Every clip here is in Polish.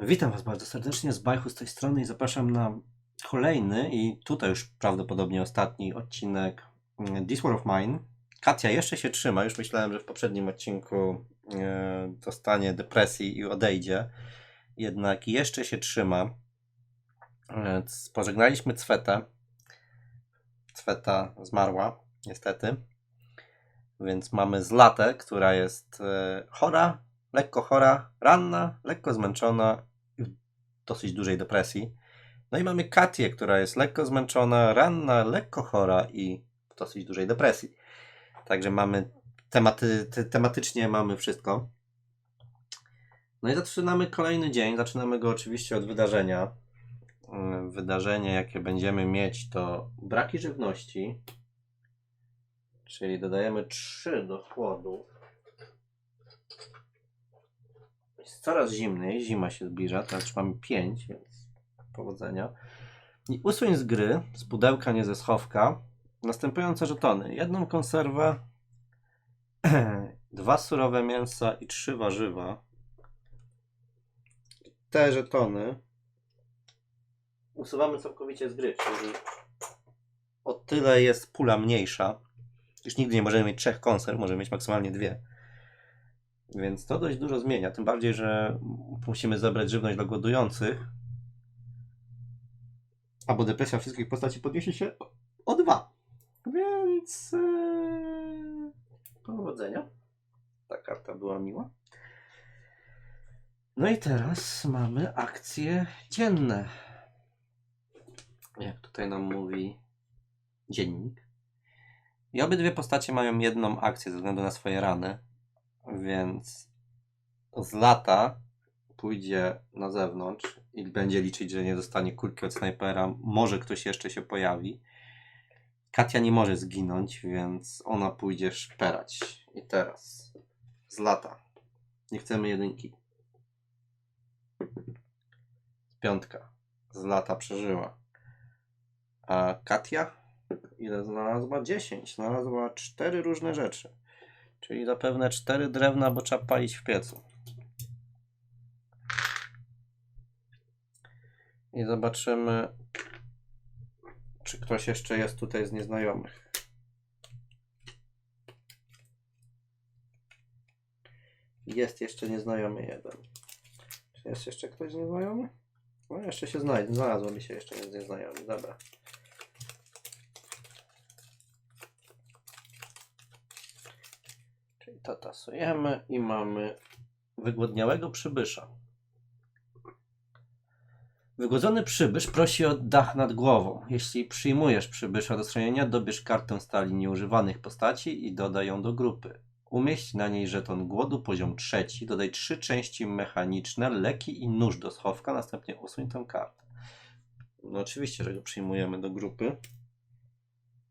Witam Was bardzo serdecznie z Bajchu z tej strony i zapraszam na kolejny i tutaj już prawdopodobnie ostatni odcinek mm, This War of Mine. Katia jeszcze się trzyma, już myślałem, że w poprzednim odcinku e, dostanie depresji i odejdzie, jednak jeszcze się trzyma. E, pożegnaliśmy Cwetę. Cweta zmarła, niestety. Więc mamy Zlatę, która jest e, chora, lekko chora, ranna, lekko zmęczona w dosyć dużej depresji. No i mamy Katię, która jest lekko zmęczona, ranna, lekko chora i w dosyć dużej depresji. Także mamy tematy, te, tematycznie mamy wszystko. No i zaczynamy kolejny dzień. Zaczynamy go oczywiście od wydarzenia. Yy, Wydarzenie, jakie będziemy mieć, to braki żywności. Czyli dodajemy 3 do chłodu. Jest coraz zimniej, zima się zbliża, teraz mamy 5, więc powodzenia. I usuń z gry, z pudełka, nie ze schowka, następujące żetony. Jedną konserwę, dwa surowe mięsa i trzy warzywa. Te żetony usuwamy całkowicie z gry, czyli o tyle jest pula mniejsza. Już nigdy nie możemy mieć trzech konserw, możemy mieć maksymalnie dwie. Więc to dość dużo zmienia. Tym bardziej, że musimy zebrać żywność dla głodujących. Albo depresja wszystkich postaci podniesie się o dwa. Więc yy, powodzenia. Ta karta była miła. No i teraz mamy akcje dzienne. Jak tutaj nam mówi dziennik. I obydwie postacie mają jedną akcję ze względu na swoje rany. Więc z lata pójdzie na zewnątrz i będzie liczyć, że nie dostanie kulki od snajpera. Może ktoś jeszcze się pojawi. Katia nie może zginąć, więc ona pójdzie szperać. I teraz z lata. Nie chcemy jedynki. Piątka. Z lata przeżyła. A Katia? Ile znalazła? 10. Znalazła cztery różne rzeczy. Czyli zapewne cztery drewna, bo trzeba palić w piecu. I zobaczymy, czy ktoś jeszcze jest tutaj z nieznajomych. Jest jeszcze nieznajomy jeden. Czy jest jeszcze ktoś nieznajomy? No jeszcze się znajdzie. Znalazło mi się jeszcze nieznajomy. Dobra. To tasujemy i mamy wygłodniałego przybysza. Wygłodzony przybysz prosi o dach nad głową. Jeśli przyjmujesz przybysza do schronienia, dobierz kartę stali nieużywanych postaci i dodaj ją do grupy. Umieść na niej żeton głodu poziom trzeci, dodaj trzy części mechaniczne, leki i nóż do schowka, następnie usuń tę kartę. No oczywiście, że go przyjmujemy do grupy.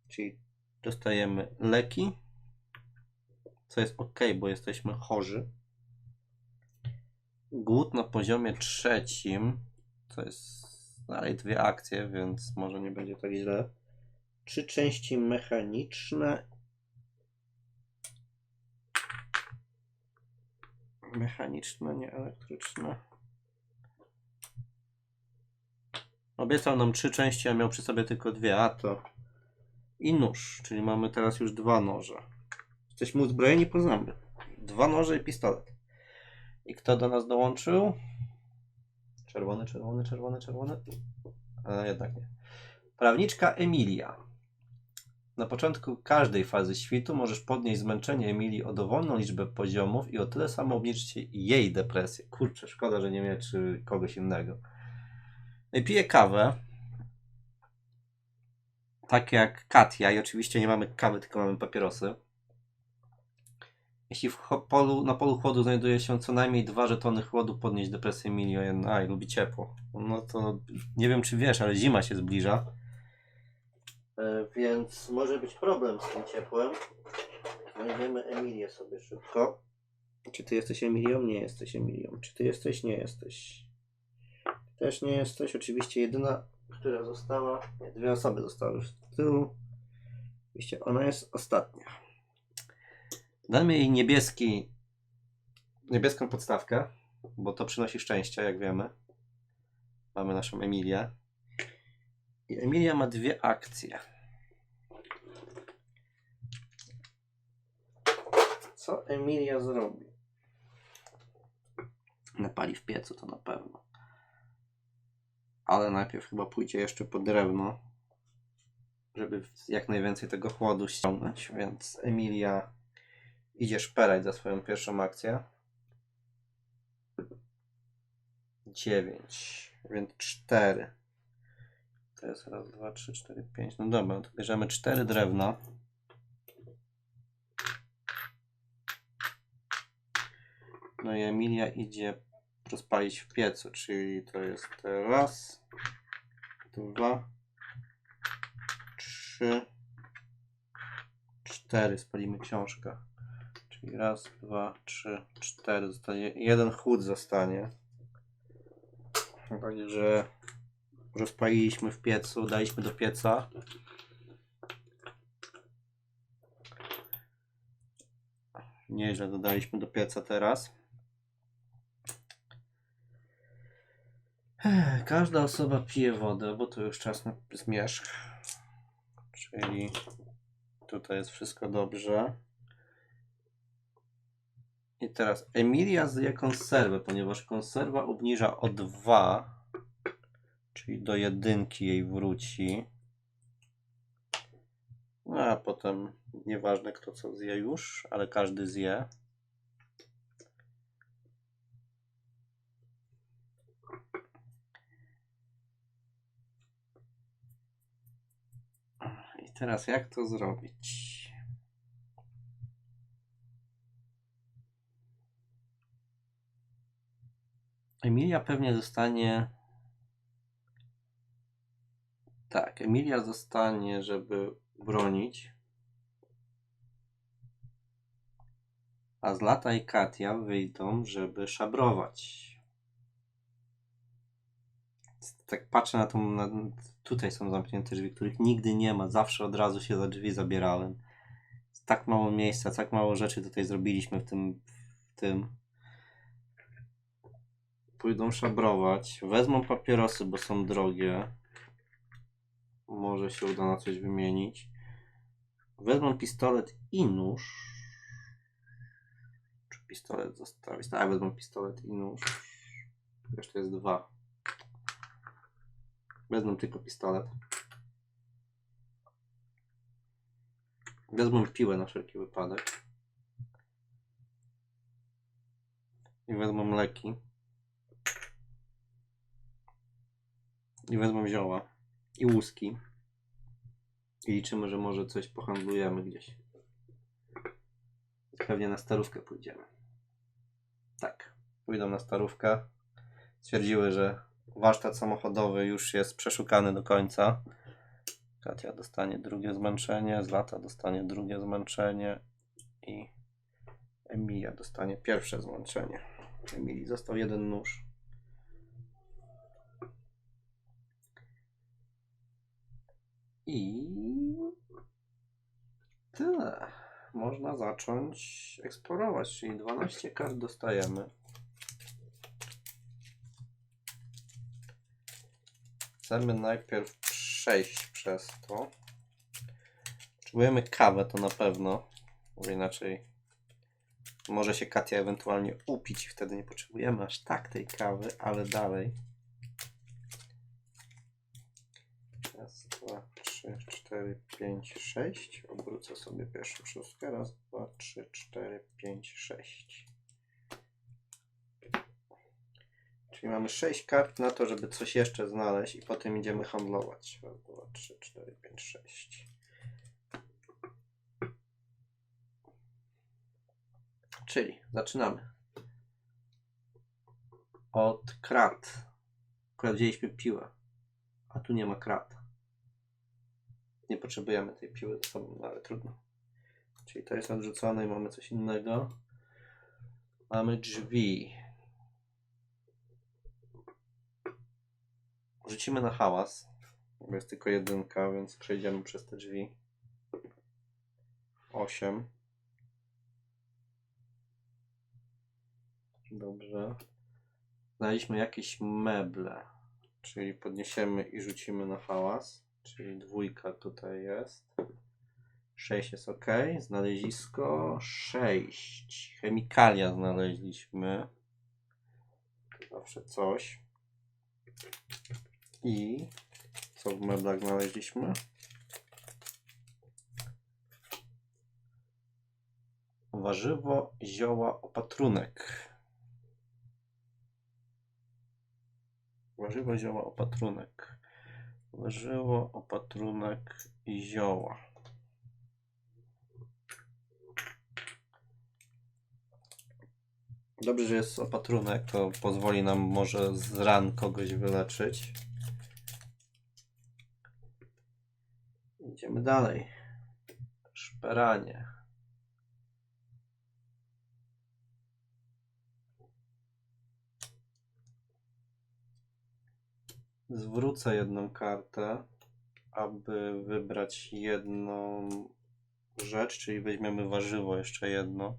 Czyli dostajemy leki, co jest ok, bo jesteśmy chorzy. Głód na poziomie trzecim, to jest dalej dwie akcje, więc może nie będzie tak źle. Trzy części mechaniczne. Mechaniczne, nie elektryczne. Obiecał nam trzy części, a miał przy sobie tylko dwie, a to i nóż, czyli mamy teraz już dwa noże. Jesteśmy uzbrojeni po zęby. Dwa noże i pistolet. I kto do nas dołączył? Czerwony, czerwony, czerwony, czerwony. Ale jednak nie. Prawniczka Emilia. Na początku każdej fazy świtu możesz podnieść zmęczenie Emilii o dowolną liczbę poziomów i o tyle samo obniżyć jej depresję. Kurczę, szkoda, że nie wie, czy kogoś innego. No i pije kawę. Tak jak Katia. I oczywiście nie mamy kawy, tylko mamy papierosy. Jeśli w polu, na polu chłodu znajduje się co najmniej dwa żetony chłodu, podnieść depresję milion. Aj, lubi ciepło. No to nie wiem, czy wiesz, ale zima się zbliża. E, więc może być problem z tym ciepłem. Znajdziemy Emilię sobie szybko. Czy ty jesteś Emilią? Nie jesteś Emilią. Czy ty jesteś? Nie jesteś. Też nie jesteś. Oczywiście jedyna, która została. Nie, dwie osoby zostały już z tyłu. Oczywiście ona jest ostatnia. Damy jej niebieski, niebieską podstawkę. bo to przynosi szczęście, jak wiemy. Mamy naszą Emilię. I Emilia ma dwie akcje. Co Emilia zrobi? Napali w piecu, to na pewno. Ale najpierw chyba pójdzie jeszcze po drewno, żeby jak najwięcej tego chłodu ściągnąć. Więc Emilia idzie szperać za swoją pierwszą akcję. 9, więc 4. To jest raz, dwa, trzy, cztery, pięć. No dobra, to bierzemy 4 drewna. No i Emilia idzie rozpalić w piecu, czyli to jest raz, dwa, trzy, cztery. Spalimy książkę. Czyli raz, dwa, trzy, cztery. Zostanie, jeden chłód zostanie. Także rozpaliliśmy w piecu, daliśmy do pieca. Nieźle dodaliśmy do pieca teraz. Każda osoba pije wodę, bo to już czas na zmierzch. Czyli tutaj jest wszystko dobrze. I teraz Emilia zje konserwę, ponieważ konserwa obniża o 2, czyli do jedynki jej wróci. No a potem nieważne kto co zje już, ale każdy zje. I teraz jak to zrobić? Emilia pewnie zostanie. Tak, Emilia zostanie, żeby bronić. A Zlata i Katia wyjdą, żeby szabrować. Tak patrzę na tą. Na, tutaj są zamknięte drzwi, których nigdy nie ma. Zawsze od razu się za drzwi zabierałem. Tak mało miejsca, tak mało rzeczy tutaj zrobiliśmy w tym. W tym. Pójdą szabrować. Wezmą papierosy, bo są drogie. Może się uda na coś wymienić. Wezmą pistolet i nóż. Czy pistolet zostawić? Tak, wezmą pistolet i nóż. Jeszcze jest dwa. Wezmą tylko pistolet. Wezmą piłę na wszelki wypadek. I wezmą leki. I wezmą zioła. I łuski. I liczymy, że może coś pohandlujemy gdzieś. Pewnie na starówkę pójdziemy. Tak. Pójdą na starówkę. Stwierdziły, że warsztat samochodowy już jest przeszukany do końca. Katia dostanie drugie zmęczenie, Zlata dostanie drugie zmęczenie i Emilia dostanie pierwsze zmęczenie. Emilii został jeden nóż. I tyle. Można zacząć eksplorować, czyli 12 kart dostajemy. Chcemy najpierw przejść przez to. Potrzebujemy kawę, to na pewno, bo inaczej może się Katia ewentualnie upić i wtedy nie potrzebujemy aż tak tej kawy, ale dalej. Trzy, cztery, pięć, sześć. Obrócę sobie pierwszą szóstkę. Raz, dwa, trzy, cztery, pięć, sześć. Czyli mamy sześć kart na to, żeby coś jeszcze znaleźć i potem idziemy handlować. Raz, dwa, trzy, cztery, pięć, sześć. Czyli zaczynamy. Od krat. Akurat wzięliśmy piłę, a tu nie ma krat. Nie potrzebujemy tej piły ze sobą, no ale trudno. Czyli to jest odrzucone i mamy coś innego. Mamy drzwi. Rzucimy na hałas. Bo jest tylko jedynka, więc przejdziemy przez te drzwi. 8. Dobrze. Znaleźliśmy jakieś meble, czyli podniesiemy i rzucimy na hałas, czyli dwójka tutaj jest. 6 jest ok. Znalezisko 6. Chemikalia znaleźliśmy. Zawsze coś. I co w meblach znaleźliśmy? Warzywo, zioła, opatrunek. Warzywo, zioła, opatrunek. Warzywo, opatrunek i zioła. Dobrze, że jest opatrunek, to pozwoli nam może z ran kogoś wyleczyć. Idziemy dalej. Szperanie. Zwrócę jedną kartę, aby wybrać jedną rzecz, czyli weźmiemy warzywo jeszcze jedno.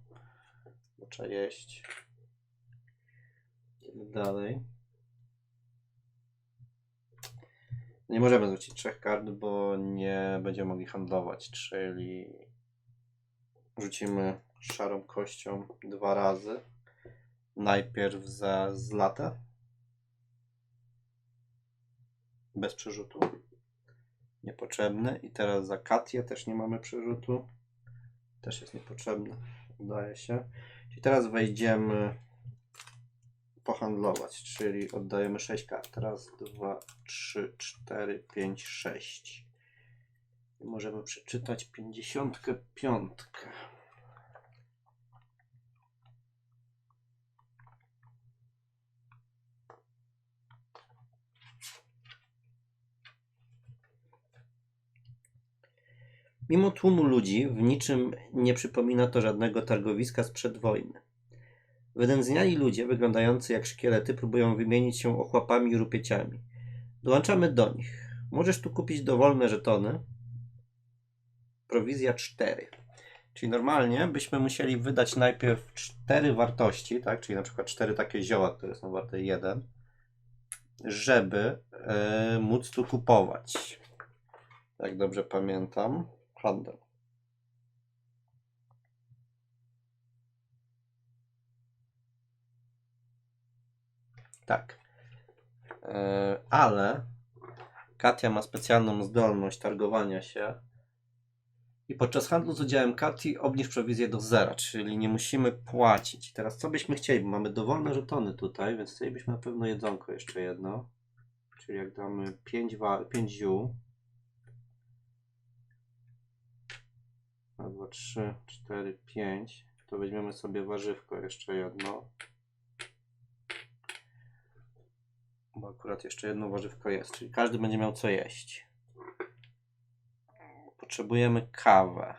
Trzeba jeść. Idziemy dalej. Nie możemy zwrócić trzech kart, bo nie będziemy mogli handlować, czyli rzucimy szarą kością dwa razy. Najpierw za zlatę. Bez przerzutu. Niepotrzebny. I teraz za Katię też nie mamy przerzutu. Też jest niepotrzebny. Udaje się. I teraz wejdziemy pohandlować, czyli oddajemy 6 kart. Raz, dwa, trzy, cztery, pięć, sześć. I możemy przeczytać 55. Mimo tłumu ludzi, w niczym nie przypomina to żadnego targowiska sprzed wojny. Wynędzniali ludzie, wyglądający jak szkielety, próbują wymienić się ochłapami i rupieciami. Dołączamy do nich. Możesz tu kupić dowolne żetony. Prowizja 4. Czyli normalnie byśmy musieli wydać najpierw 4 wartości, tak? Czyli na przykład 4 takie zioła, które są warte 1, żeby e, móc tu kupować. Jak dobrze pamiętam. Handel. Tak. E, ale Katia ma specjalną zdolność targowania się i podczas handlu z udziałem Kati obniż prowizję do zera, czyli nie musimy płacić. I teraz co byśmy chcieli? Mamy dowolne żetony tutaj, więc chcielibyśmy na pewno jedzonko jeszcze jedno. Czyli jak damy 5, 5 ziół. 2, 3, 4, 5. To weźmiemy sobie warzywko jeszcze jedno. Bo akurat jeszcze jedno warzywko jest, czyli każdy będzie miał co jeść. Potrzebujemy kawę.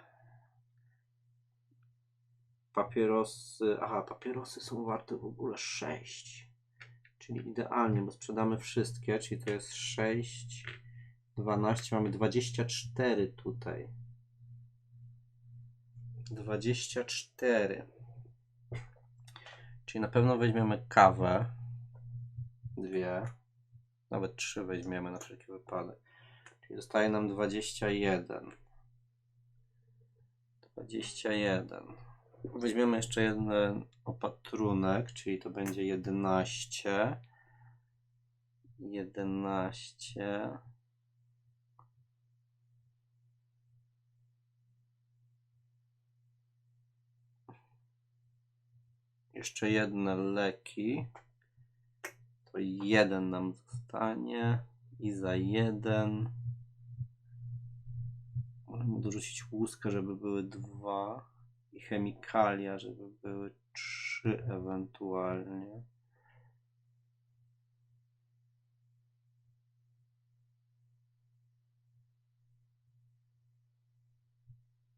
Papierosy. Aha, papierosy są warte w ogóle 6. Czyli idealnie, bo sprzedamy wszystkie, czyli to jest 6, 12, mamy 24 tutaj. 24. Czyli na pewno weźmiemy kawę. Dwie. Nawet trzy weźmiemy na wszelki wypadek. Czyli zostaje nam 21. 21. Weźmiemy jeszcze jeden opatrunek, czyli to będzie 11. 11. Jeszcze jedne leki. To jeden nam zostanie. I za jeden. Możemy dorzucić łuskę, żeby były dwa. I chemikalia, żeby były trzy ewentualnie.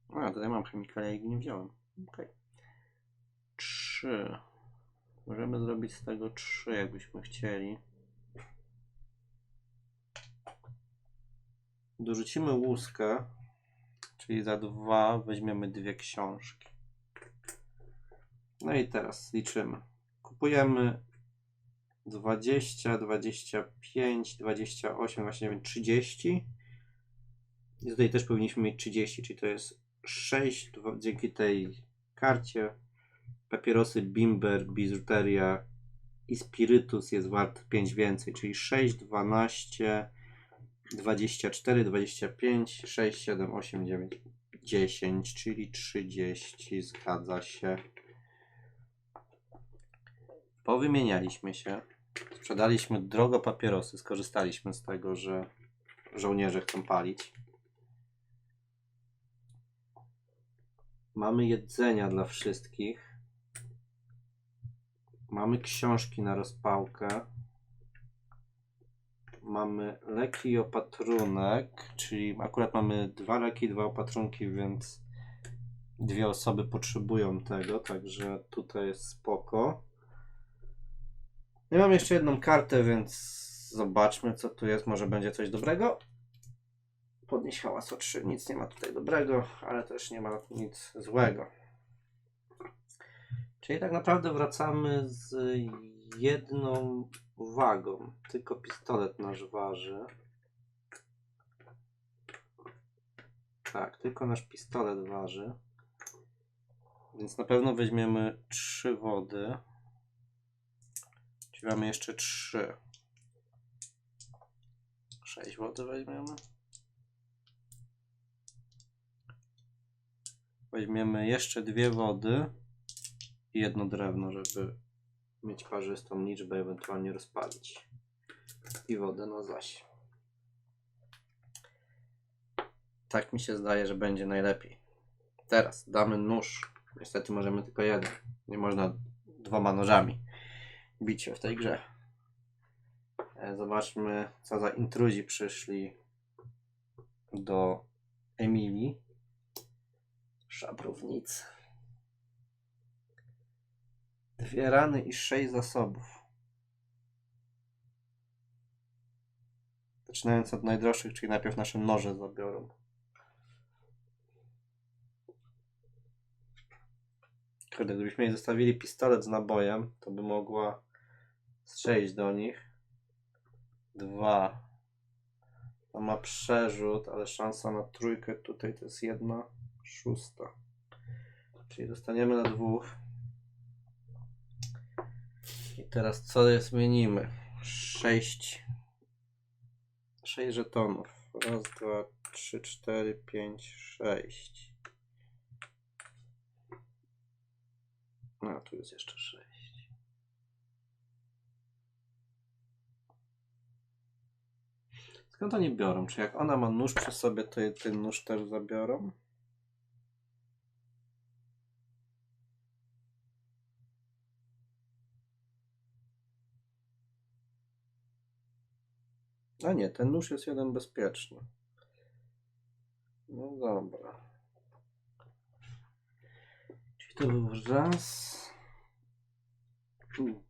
A, tutaj mam chemikalia i nie wziąłem. Okej. Trzy. Możemy zrobić z tego trzy, jakbyśmy chcieli. Dorzucimy łuskę, czyli za dwa weźmiemy dwie książki. No i teraz liczymy. Kupujemy 20, 25, 28, właśnie nie wiem, 30. I tutaj też powinniśmy mieć 30, czyli to jest 6 dwa- dzięki tej karcie. Papierosy Bimber, Biżuteria i Spirytus jest wart 5 więcej, czyli 6, 12, 24, 25, 6, 7, 8, 9, 10, czyli 30. Zgadza się. Powymienialiśmy się. Sprzedaliśmy drogo papierosy. Skorzystaliśmy z tego, że żołnierze chcą palić. Mamy jedzenia dla wszystkich. Mamy książki na rozpałkę. Mamy leki i opatrunek, czyli akurat mamy dwa leki, dwa opatrunki, więc dwie osoby potrzebują tego, także tutaj jest spoko. Ja mam jeszcze jedną kartę, więc zobaczmy co tu jest, może będzie coś dobrego. Podnieś hałas o 3, nic nie ma tutaj dobrego, ale też nie ma nic złego. Czyli tak naprawdę wracamy z jedną wagą. Tylko pistolet nasz waży. Tak, tylko nasz pistolet waży. Więc na pewno weźmiemy trzy wody. Czyli mamy jeszcze trzy. Sześć wody weźmiemy. Weźmiemy jeszcze dwie wody jedno drewno, żeby mieć parzystą liczbę, ewentualnie rozpalić. I wodę na zaś. Tak mi się zdaje, że będzie najlepiej. Teraz damy nóż. Niestety możemy tylko jeden. Nie można dwoma nożami bić się w tej grze. E, Zobaczmy, co za intruzi przyszli do Emilii. Szabrownicy. Dwie rany i sześć zasobów. Zaczynając od najdroższych, czyli najpierw nasze noże zabiorą. Kurde, gdybyśmy jej zostawili pistolet z nabojem, to by mogła strzelić do nich. Dwa. Ma przerzut, ale szansa na trójkę tutaj to jest jedna szósta. Czyli dostaniemy na dwóch. I teraz co zmienimy? Sześć. Sześć żetonów. Raz, dwa, trzy, cztery, pięć, sześć. A, tu jest jeszcze sześć. Skąd oni biorą? Czy jak ona ma nóż przy sobie, to ten nóż też zabiorą? A nie, ten nóż jest jeden bezpieczny. No dobra. Czyli to był raz.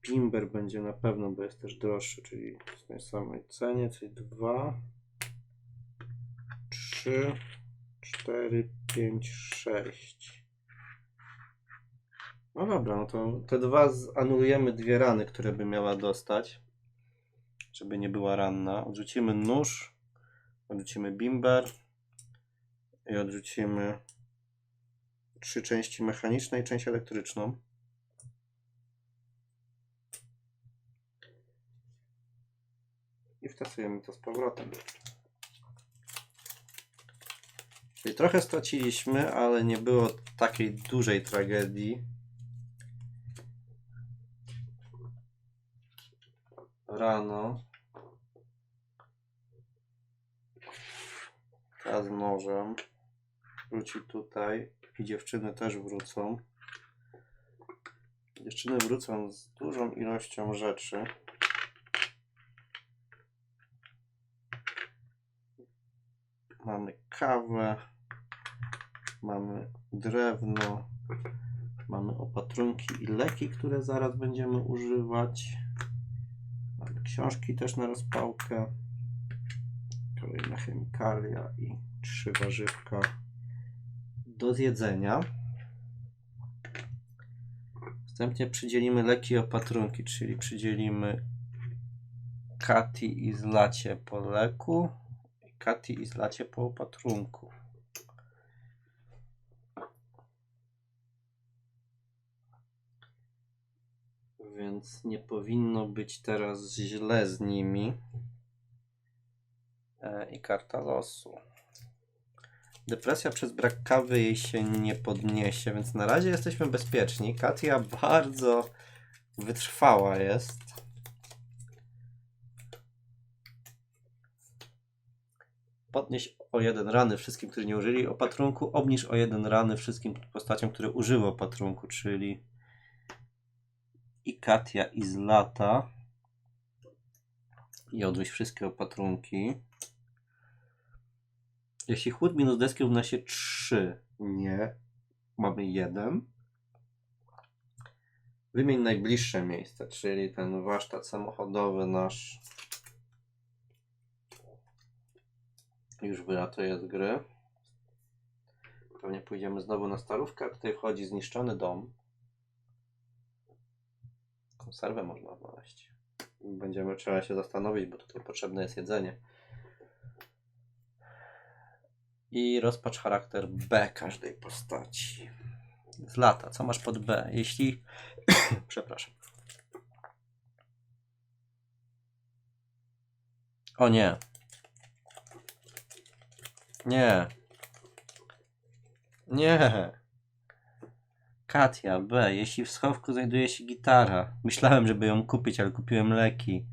Bimber będzie na pewno, bo jest też droższy, czyli w tej samej cenie, czyli dwa, trzy, cztery, pięć, sześć. No dobra, no to te dwa anulujemy dwie rany, które by miała dostać, żeby nie była ranna. Odrzucimy nóż, odrzucimy bimber i odrzucimy trzy części mechaniczne i część elektryczną. I wtasujemy to z powrotem. Czyli trochę straciliśmy, ale nie było takiej dużej tragedii. Rano. Ta z nożem. Wróci tutaj. I dziewczyny też wrócą. Dziewczyny wrócą z dużą ilością rzeczy. Mamy kawę, mamy drewno, mamy opatrunki i leki, które zaraz będziemy używać. Książki też na rozpałkę, kolejna chemikalia i trzy warzywka do zjedzenia. Następnie przydzielimy leki opatrunki, czyli przydzielimy Kati i Zlacie po leku. I Kati i Zlacie po opatrunku. Więc nie powinno być teraz źle z nimi. E, I karta losu. Depresja przez brak kawy jej się nie podniesie, więc na razie jesteśmy bezpieczni. Katia bardzo wytrwała jest. Podnieś o jeden rany wszystkim, którzy nie użyli opatrunku. Obniż o jeden rany wszystkim postaciom, które użyły opatrunku, czyli i Katia i Zlata. I odwieź wszystkie opatrunki. Jeśli chłód minus deski równa się 3, nie, mamy 1. Wymień najbliższe miejsce, czyli ten warsztat samochodowy nasz już wylatuje z gry. Pewnie pójdziemy znowu na starówkę, tutaj wchodzi zniszczony dom. Konserwę można znaleźć. Będziemy trzeba się zastanowić, bo tutaj potrzebne jest jedzenie. I rozpacz charakter B każdej postaci. Z lata, co masz pod B? Jeśli. Przepraszam. O nie. Nie. Nie. Katia, B. Jeśli w schowku znajduje się gitara. Myślałem, żeby ją kupić, ale kupiłem leki.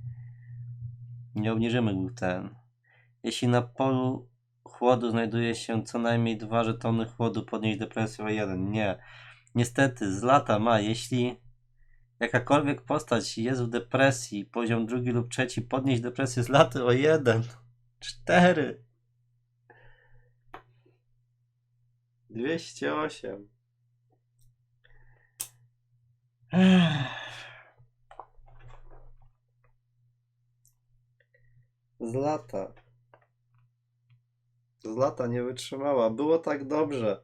Nie obniżymy gluten. Jeśli na polu chłodu znajduje się co najmniej dwa żetony chłodu, podnieść depresję o jeden. Nie. Niestety, z lata ma. Jeśli jakakolwiek postać jest w depresji, poziom drugi lub trzeci, podnieść depresję z laty o jeden. Cztery. 208. Z lata. Z lata nie wytrzymała. Było tak dobrze.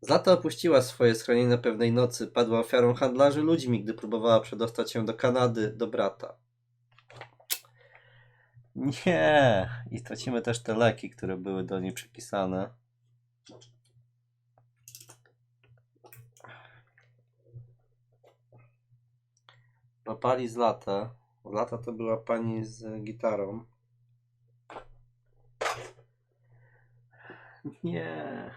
Z lata opuściła swoje schronienie pewnej nocy. Padła ofiarą handlarzy ludźmi, gdy próbowała przedostać się do Kanady, do brata. Nie. I stracimy też te leki, które były do niej przypisane. Łapali z lata. Lata to była pani z gitarą. Nie.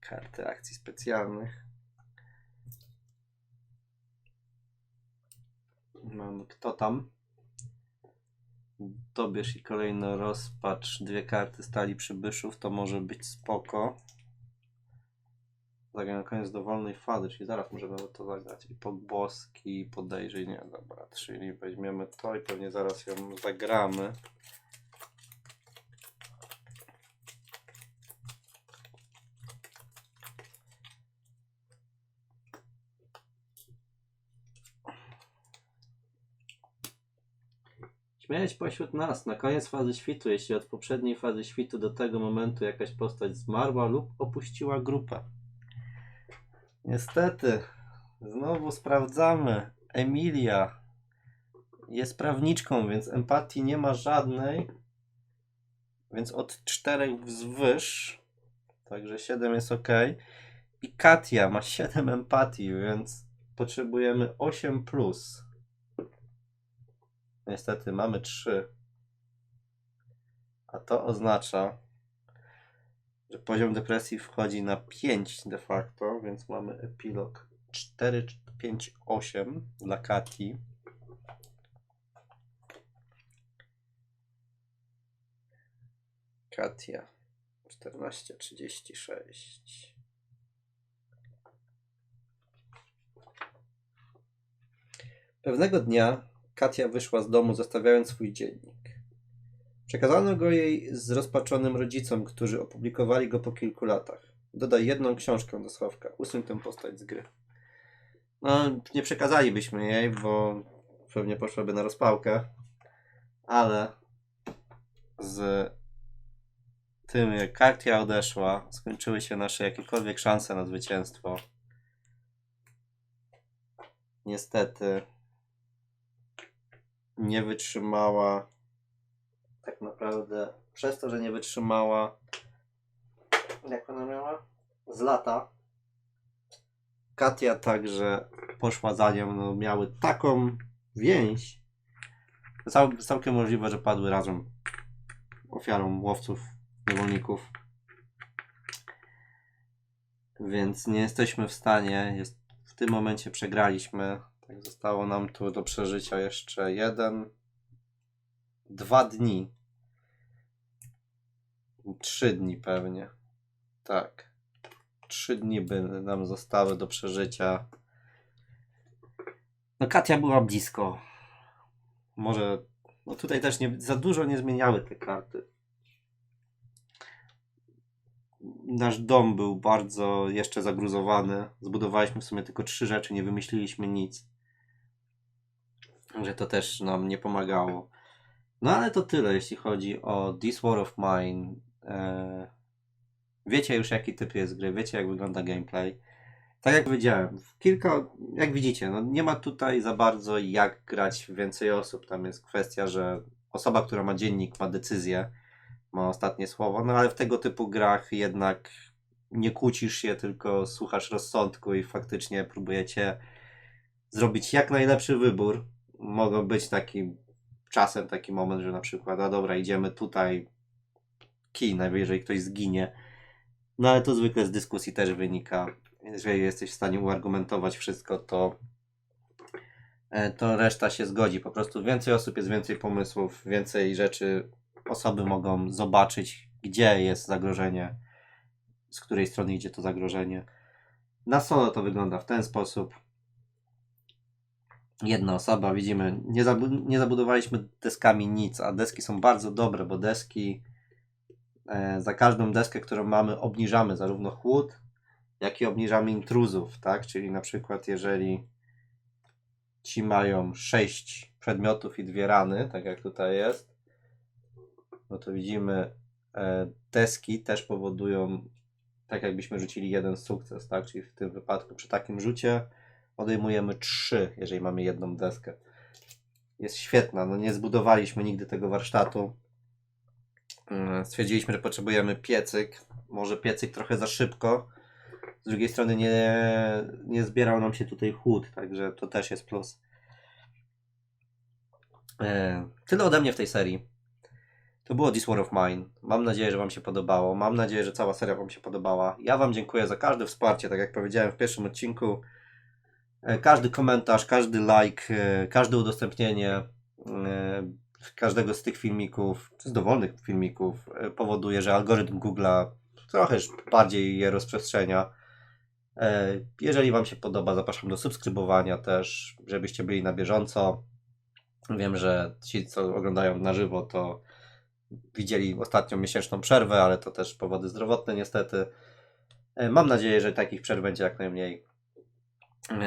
Karty akcji specjalnych. Mamy kto tam? Dobierz i kolejno rozpacz dwie karty stali przybyszów, to może być spoko. Zagraj na koniec dowolnej fady, czyli zaraz możemy to zagrać. I pogłoski, podejrzyj, nie, dobra, czyli weźmiemy to i pewnie zaraz ją zagramy. Śmiać pośród nas, na koniec fazy świtu, jeśli od poprzedniej fazy świtu do tego momentu jakaś postać zmarła lub opuściła grupę. Niestety, znowu sprawdzamy. Emilia jest prawniczką, więc empatii nie ma żadnej. Więc od 4 wzwyż, także 7 jest ok. I Katia ma 7 empatii, więc potrzebujemy 8 plus. Niestety mamy 3. A to oznacza, poziom depresji wchodzi na 5 de facto, więc mamy epilog 4, 5, 8 dla Kati. Katia 14, 36. Pewnego dnia Katia wyszła z domu, zostawiając swój dziennik. Przekazano go jej z rozpaczonym rodzicom, którzy opublikowali go po kilku latach. Dodaj jedną książkę do schowka. Usuń tę postać z gry. No, nie przekazalibyśmy jej, bo pewnie poszłaby na rozpałkę. Ale z tym, jak Katia odeszła, skończyły się nasze jakiekolwiek szanse na zwycięstwo. niestety nie wytrzymała tak naprawdę przez to, że nie wytrzymała jak ona miała? Z lata. Katia także poszła za nią, no, miały taką więź. Cał, całkiem możliwe, że padły razem ofiarą łowców, niewolników. Więc nie jesteśmy w stanie, jest, w tym momencie przegraliśmy. Tak zostało nam tu do przeżycia jeszcze jeden, dwa dni. Trzy dni pewnie. Tak. Trzy dni by nam zostały do przeżycia. No Katia była blisko. Może. No tutaj też nie, za dużo nie zmieniały te karty. Nasz dom był bardzo jeszcze zagruzowany. Zbudowaliśmy w sumie tylko trzy rzeczy, nie wymyśliliśmy nic. Że to też nam nie pomagało. No ale to tyle, jeśli chodzi o This War of Mine. E, Wiecie już jaki typ jest gry, wiecie jak wygląda gameplay. Tak jak powiedziałem, kilka, jak widzicie, no nie ma tutaj za bardzo jak grać więcej osób. Tam jest kwestia, że osoba, która ma dziennik, ma decyzję, ma ostatnie słowo, no ale w tego typu grach jednak nie kłócisz się, tylko słuchasz rozsądku i faktycznie próbujecie zrobić jak najlepszy wybór. Mogą być taki czasem taki moment, że na przykład, a dobra, idziemy tutaj, kij, najwyżej ktoś zginie. No ale to zwykle z dyskusji też wynika. Jeżeli jesteś w stanie uargumentować wszystko, to, e, to reszta się zgodzi. Po prostu więcej osób jest więcej pomysłów, więcej rzeczy osoby mogą zobaczyć, gdzie jest zagrożenie, z której strony idzie to zagrożenie. Na solo to wygląda w ten sposób. Jedna osoba, widzimy, nie, zabu- nie zabudowaliśmy deskami nic, a deski są bardzo dobre, bo deski e, za każdą deskę, którą mamy, obniżamy zarówno chłód, jak i obniżamy intruzów, tak? Czyli na przykład jeżeli ci mają 6 przedmiotów i dwie rany, tak jak tutaj jest, no to widzimy e, deski też powodują tak jakbyśmy rzucili jeden sukces, tak? Czyli w tym wypadku przy takim rzucie odejmujemy 3, jeżeli mamy jedną deskę. Jest świetna, no nie zbudowaliśmy nigdy tego warsztatu. Mm, Stwierdziliśmy, że potrzebujemy piecyk. Może piecyk trochę za szybko. Z drugiej strony nie, nie zbierał nam się tutaj chłód, także to też jest plus. E, tyle ode mnie w tej serii. To było This War of Mine. Mam nadzieję, że Wam się podobało. Mam nadzieję, że cała seria Wam się podobała. Ja Wam dziękuję za każde wsparcie, tak jak powiedziałem w pierwszym odcinku. E, Każdy komentarz, każdy like, e, każde udostępnienie e, każdego z tych filmików, czy z dowolnych filmików, powoduje, że algorytm Google'a trochę bardziej je rozprzestrzenia. Jeżeli Wam się podoba, zapraszam do subskrybowania też, żebyście byli na bieżąco. Wiem, że ci, co oglądają na żywo, to widzieli ostatnią miesięczną przerwę, ale to też powody zdrowotne niestety. Mam nadzieję, że takich przerw będzie jak najmniej.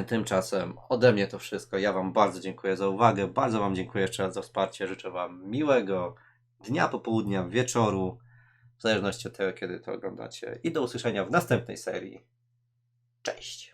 Tymczasem ode mnie to wszystko. Ja Wam bardzo dziękuję za uwagę. Bardzo Wam dziękuję jeszcze raz za wsparcie. Życzę Wam miłego dnia, popołudnia, wieczoru, w zależności od tego, kiedy to oglądacie. I do usłyszenia w następnej serii. Cześć!